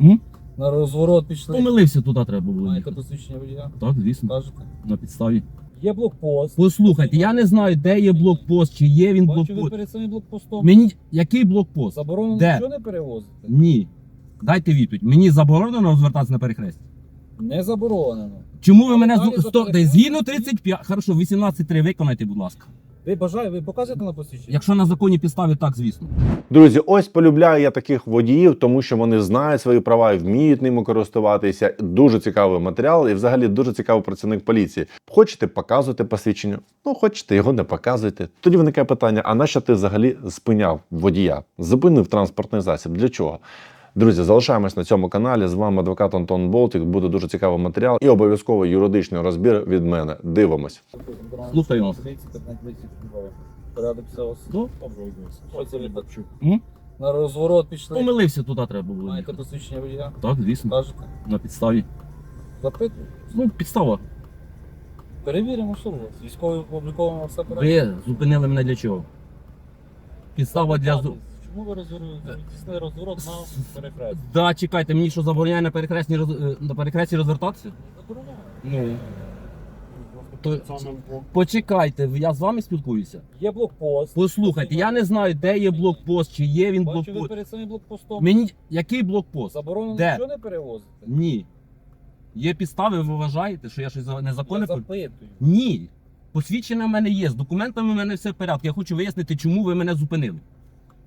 М? На розворот пішли. Помилився туди треба було. Маєте їхати. посвідчення водія? Так, звісно, Кажете? на підставі. Є блокпост. Послухайте, я не знаю, де є блокпост, чи є він Бачу, ви блокпост. перед самим блокпостом. Мені який блокпост? Заборонено Де? нічого не перевозити? Ні. Дайте відповідь. Мені заборонено розвертатися на перехресті. Не заборонено. Чому ви мене Далі зу... за Сто... перехрестя? згідно 35, хорошо, 18.3 виконайте, будь ласка. Ви бажаєте, ви показуєте на посвідчення? Якщо на законній підставі, так, звісно. Друзі, ось полюбляю я таких водіїв, тому що вони знають свої права і вміють ними користуватися. Дуже цікавий матеріал і взагалі дуже цікавий працівник поліції. Хочете показувати посвідчення? Ну, хочете, його не показуйте. Тоді виникає питання: а на що ти взагалі спиняв водія? Зупинив транспортний засіб? Для чого? Друзі, залишаємось на цьому каналі. З вами адвокат Антон Болтик. Буде дуже цікавий матеріал і обов'язково юридичний розбір від мене. Дивимось. Слухаю вас. Порядок я бачу. На розворот пішли. Помилився туди треба було. Маєте їхати. посвідчення водія? Так, звісно, Кажете? на підставі. Запитую. Ну, підстава. Перевіримо, що у вас. Військовий обліковано все перевіримо. Ви зупинили мене для чого? Підстава для зу... Чому ви здійснили розворот на перехресті? Да, чекайте, мені що забороняє на перехресті роз... е, на перехресті розвертатися? Забороняє. Ну. То... Почекайте, я з вами спілкуюся. Є блокпост. Послухайте, я не знаю, де є блокпост, чи є він Бачу, ви блокпост. перед самим блокпостом. Мені який блокпост? Заборонено Де? нічого не перевозити? Ні. Є підстави, ви вважаєте, що я щось за- незаконне? Я пор- запитую. Ні. Посвідчення в мене є, з документами в мене все в порядку. Я хочу вияснити, чому ви мене зупинили.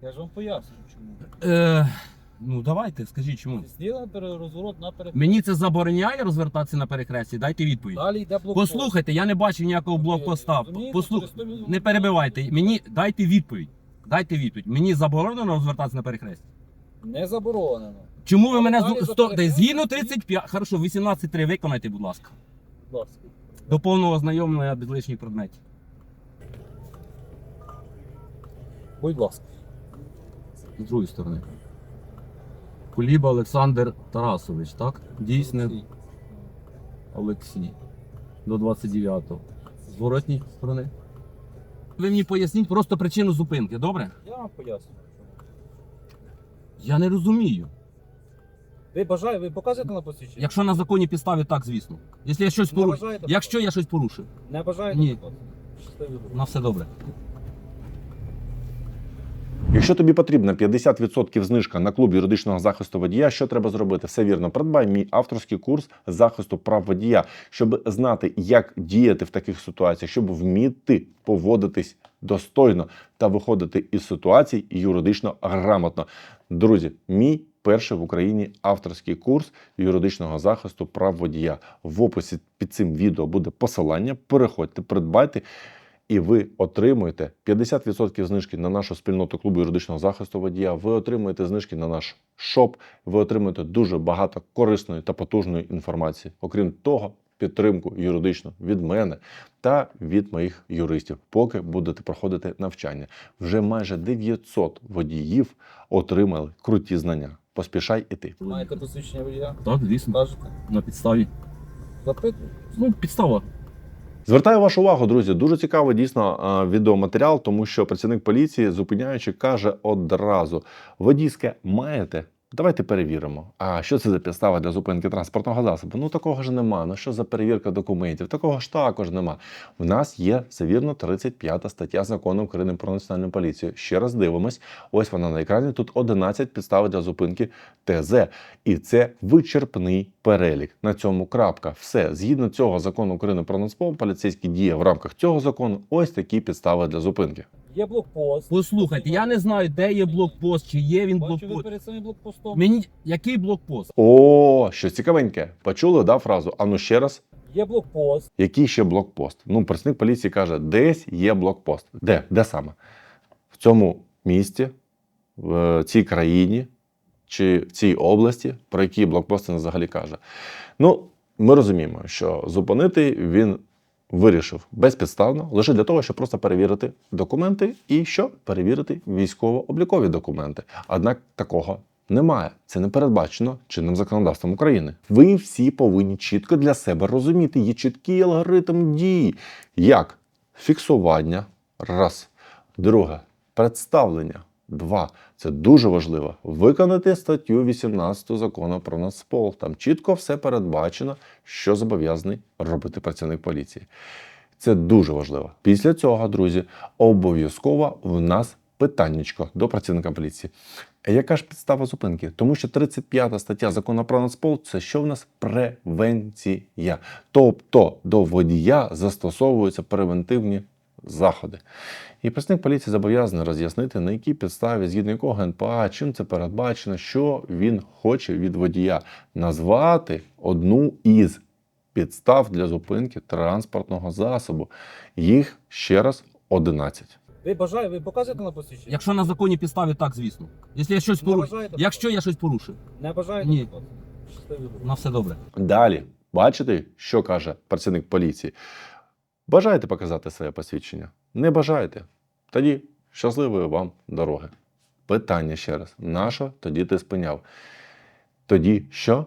Я ж вам поясню, чому. Е, ну давайте, скажіть чому. Пере- розворот на перехресті. Мені це забороняє розвертатися на перехресті? Дайте відповідь. Далі йде блокпост. Послухайте, я не бачив ніякого блокпоста. Розумієте, Послух... через то він- Не перебивайте. Мені дайте відповідь. Дайте відповідь. Мені заборонено розвертатися на перехресті. Не заборонено. Чому ви мене Далі за Сто... перехрестя? згідно 35, хорошо, 18.3 виконайте, будь ласка. Будь ласка. До повного ознайомлення без лишніх предметів. Будь ласка. З другої сторони. Куліба Олександр Тарасович, так? Дійсне Олексій. Олексій. До 29-го. З воротній сторони. Ви мені поясніть просто причину зупинки, добре? Я вам поясню. Я не розумію. Ви бажаєте, ви показуєте на посвідчення? Якщо на законній підставі, так, звісно. Якщо я щось Не порушив. бажаєте Якщо я щось порушив, Не бажаєте? Ні. Щасливі дороги. на все добре. Якщо тобі потрібна 50% знижка на клуб юридичного захисту водія, що треба зробити? Все вірно, придбай мій авторський курс захисту прав водія, щоб знати, як діяти в таких ситуаціях, щоб вміти поводитись достойно та виходити із ситуацій юридично грамотно. Друзі, мій перший в Україні авторський курс юридичного захисту прав водія. В описі під цим відео буде посилання. Переходьте, придбайте і ви отримуєте 50% знижки на нашу спільноту клубу юридичного захисту водія. Ви отримуєте знижки на наш шоп. Ви отримуєте дуже багато корисної та потужної інформації. Окрім того, підтримку юридичну від мене та від моїх юристів, поки будете проходити навчання. Вже майже 900 водіїв отримали круті знання. Поспішай іти. Маєте посвідчення водія? Так, звісно. Кажете? На підставі. Запитую. Ну, підстава. Звертаю вашу увагу, друзі. Дуже цікавий дійсно відеоматеріал, тому що працівник поліції, зупиняючи, каже одразу: водійське маєте. Давайте перевіримо. А що це за підстава для зупинки транспортного засобу? Ну такого ж нема. Ну що за перевірка документів? Такого ж також нема. В нас є все вірно 35 стаття закону України про національну поліцію. Ще раз дивимось. Ось вона на екрані. Тут 11 підстав для зупинки ТЗ. І це вичерпний перелік. На цьому крапка. Все згідно цього закону України про нацпол, поліцейські діє в рамках цього закону. Ось такі підстави для зупинки. Є блокпост. Послухайте, я не знаю, де є блокпост, чи є він Бачу, ви блокпост. перед самим блокпостом. Мені який блокпост? О, щось цікавеньке. Почули да, фразу? А ну ще раз. Є блокпост. Який ще блокпост? Ну, працівник поліції каже, десь є блокпост. Де? Де саме? В цьому місті, в цій країні чи в цій області, про які блокпости він взагалі каже. Ну, ми розуміємо, що зупинити він вирішив безпідставно, лише для того, щоб просто перевірити документи і що перевірити військово-облікові документи. Однак такого немає. Це не передбачено чинним законодавством України. Ви всі повинні чітко для себе розуміти. Є чіткий алгоритм дії, як фіксування, раз, друге, представлення Два. Це дуже важливо. Виконати статтю 18 закону про Нацпол. Там чітко все передбачено, що зобов'язаний робити працівник поліції. Це дуже важливо. Після цього, друзі, обов'язково в нас питаннячко до працівника поліції. Яка ж підстава зупинки? Тому що 35 стаття закону про Нацпол це що в нас превенція. Тобто до водія застосовуються превентивні заходи. І працівник поліції зобов'язаний роз'яснити, на якій підставі, згідно якого ГНПА, чим це передбачено, що він хоче від водія, назвати одну із підстав для зупинки транспортного засобу. Їх ще раз 11. Ви бажаєте, ви показуєте на посвідчення? Якщо на законній підставі, так, звісно. Якщо я щось Не порушив. бажаєте? Якщо я щось порушив, Не бажаєте? Ні. Щасливі дороги. на все добре. Далі, бачите, що каже працівник поліції? Бажаєте показати своє посвідчення? Не бажаєте? Тоді щасливої вам дороги. Питання ще раз: нащо тоді ти спиняв? Тоді що?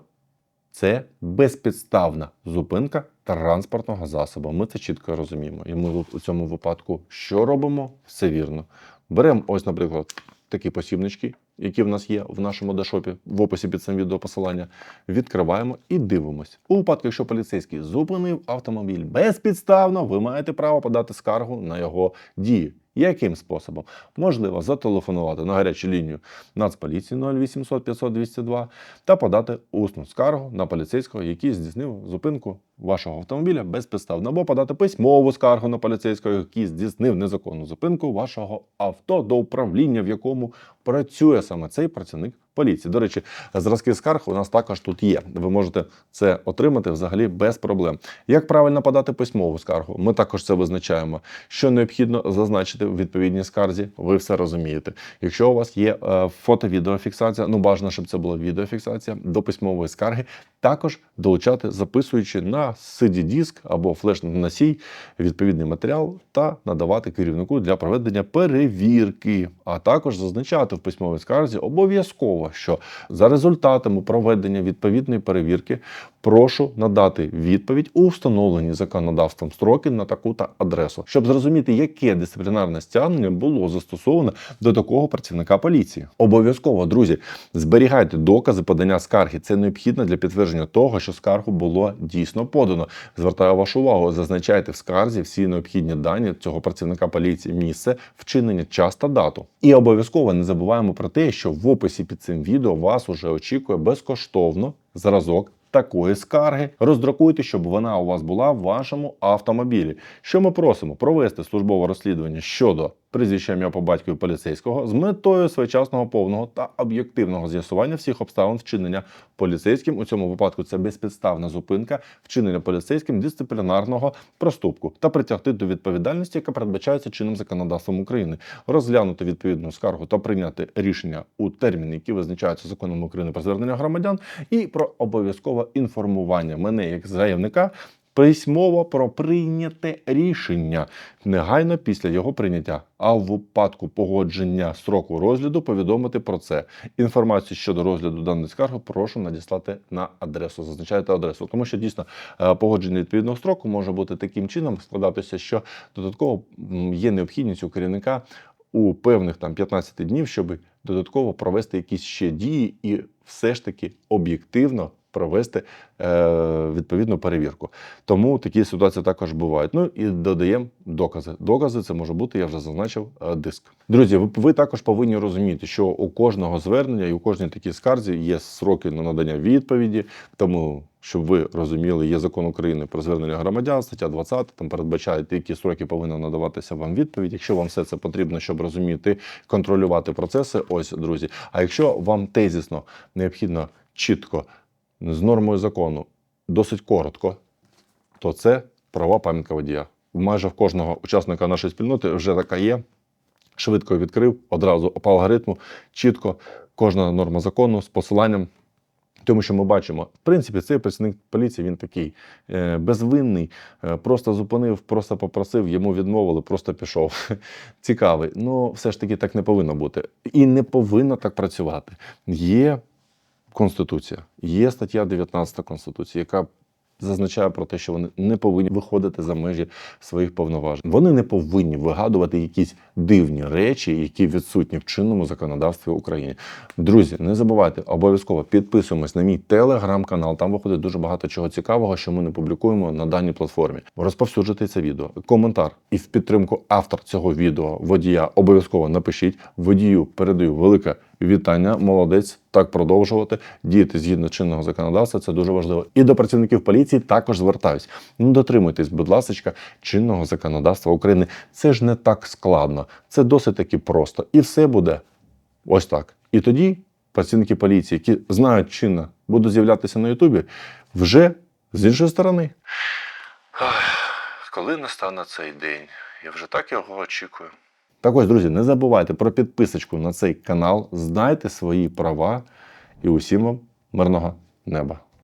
Це безпідставна зупинка транспортного засобу. Ми це чітко розуміємо. І ми у цьому випадку що робимо? Все вірно. Беремо ось, наприклад, такі посібнички, які в нас є в нашому дешопі, в описі під цим відео посилання. Відкриваємо і дивимось. У випадку, якщо поліцейський зупинив автомобіль безпідставно, ви маєте право подати скаргу на його дії. Яким способом? Можливо, зателефонувати на гарячу лінію Нацполіції 0800 500 202 та подати усну скаргу на поліцейського, який здійснив зупинку вашого автомобіля безпідставно, або подати письмову скаргу на поліцейського, який здійснив незаконну зупинку вашого авто до управління, в якому працює саме цей працівник поліції. До речі, зразки скарг у нас також тут є. Ви можете це отримати взагалі без проблем. Як правильно подати письмову скаргу? Ми також це визначаємо. Що необхідно зазначити в відповідній скарзі, ви все розумієте. Якщо у вас є е, фото-відеофіксація, ну бажано, щоб це була відеофіксація до письмової скарги, також долучати, записуючи на CD-диск або флеш-носій відповідний матеріал та надавати керівнику для проведення перевірки, а також зазначати в письмовій скарзі обов'язково, що за результатами проведення відповідної перевірки прошу надати відповідь у встановлені законодавством строки на таку та адресу, щоб зрозуміти, яке дисциплінарне стягнення було застосовано до такого працівника поліції. Обов'язково, друзі, зберігайте докази подання скарги. Це необхідно для підтвердження того, що скаргу було дійсно подано. Звертаю вашу увагу, зазначайте в скарзі всі необхідні дані цього працівника поліції, місце, вчинення, час та дату. І обов'язково не забуваємо про те, що в описі під цим відео вас уже очікує безкоштовно зразок. Такої скарги роздрукуйте, щоб вона у вас була в вашому автомобілі. Що ми просимо провести службове розслідування щодо прізвища ім'я по батькові поліцейського з метою своєчасного повного та об'єктивного з'ясування всіх обставин вчинення поліцейським. У цьому випадку це безпідставна зупинка вчинення поліцейським дисциплінарного проступку та притягти до відповідальності, яка передбачається чинним законодавством України, розглянути відповідну скаргу та прийняти рішення у терміни, які визначаються законом України про звернення громадян, і про обов'язкове інформування мене як заявника. Письмово про прийняте рішення негайно після його прийняття, а в випадку погодження строку розгляду повідомити про це. Інформацію щодо розгляду даної скарги прошу надіслати на адресу. Зазначайте адресу, тому що дійсно е, погодження відповідного строку може бути таким чином складатися, що додатково є необхідність у керівника у певних там 15 днів, щоб додатково провести якісь ще дії і все ж таки об'єктивно провести е, відповідну перевірку. Тому такі ситуації також бувають. Ну і додаємо докази. Докази це може бути, я вже зазначив, е, диск. Друзі, ви, також повинні розуміти, що у кожного звернення і у кожній такій скарзі є сроки на надання відповіді. Тому, щоб ви розуміли, є закон України про звернення громадян, стаття 20, там передбачає, які строки повинна надаватися вам відповідь. Якщо вам все це потрібно, щоб розуміти, контролювати процеси, ось друзі. А якщо вам тезісно необхідно чітко з нормою закону досить коротко, то це права пам'ятка водія. Майже в кожного учасника нашої спільноти вже така є. Швидко відкрив, одразу по алгоритму, чітко кожна норма закону з посиланням. Тому що ми бачимо, в принципі, цей працівник поліції він такий е, безвинний, е, просто зупинив, просто попросив, йому відмовили, просто пішов. Цікавий. Ну, все ж таки так не повинно бути. І не повинно так працювати. Є Конституція, є стаття 19 Конституції, яка зазначає про те, що вони не повинні виходити за межі своїх повноважень. Вони не повинні вигадувати якісь дивні речі, які відсутні в чинному законодавстві України. Друзі, не забувайте обов'язково підписуємось на мій телеграм-канал. Там виходить дуже багато чого цікавого, що ми не публікуємо на даній платформі. Розповсюджуйте це відео. Коментар і в підтримку автор цього відео водія обов'язково напишіть. Водію передаю велике вітання. Молодець. Так продовжувати діяти згідно чинного законодавства. Це дуже важливо. І до працівників поліції також звертаюсь. Ну дотримуйтесь, будь ласка, чинного законодавства України. Це ж не так складно, це досить таки просто. І все буде ось так. І тоді працівники поліції, які знають чинно, будуть з'являтися на Ютубі, вже з іншої сторони. Коли настане цей день? Я вже так його очікую. Так ось, друзі, не забувайте про підписочку на цей канал, знайте свої права і усім вам мирного неба.